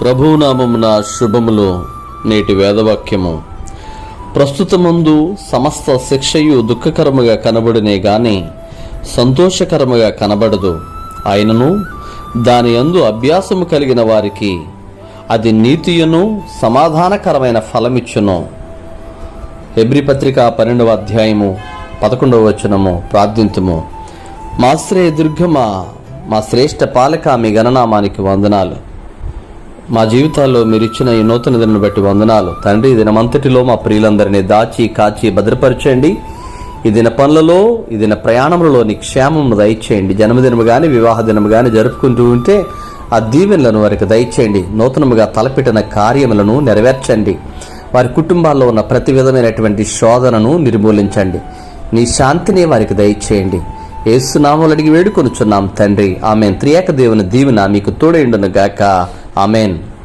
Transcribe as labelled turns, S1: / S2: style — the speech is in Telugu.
S1: ప్రభునామమున శుభములు నేటి వేదవాక్యము. ప్రస్తుతముందు సమస్త శిక్షయు దుఃఖకరముగా కనబడినే గాని సంతోషకరముగా కనబడదు. ఆయనను దాని యందు అభ్యాసము కలిగిన వారికి అది నీతియును సమాధానకరమైన ఫలమిచ్చును. హెబ్రి పత్రిక పన్నెండవ అధ్యాయము పదకొండవ వచనము ప్రార్థింతుము. మా శ్రేయ దుర్గమా మా శ్రేష్ఠ పాలక మీ గణనామానికి వందనాలు. మా జీవితాల్లో మీరు ఇచ్చిన ఈ నూతన దినను బట్టి వందనాలు. తండ్రి దినమంతటిలో మా ప్రియులందరినీ దాచి కాచి భద్రపరచండి ఈ దిన పనులలో ఈ దిన ప్రయాణంలో నీ క్షేమమును దయచేయండి. జన్మదినము కానీ వివాహ దినము కానీ జరుపుకుంటూ ఉంటే ఆ దీవెనలను వారికి దయచేయండి. నూతనముగా తలపెట్టిన కార్యములను నెరవేర్చండి. వారి కుటుంబాల్లో ఉన్న ప్రతి విధమైనటువంటి శోధనను నిర్మూలించండి. నీ శాంతిని వారికి దయచేయండి. ఏసునామలు అడిగి వేడుకొనుచున్నాం తండ్రి. ఆమె త్రియాక దేవుని దీవెన మీకు తోడైండును గాక Amen.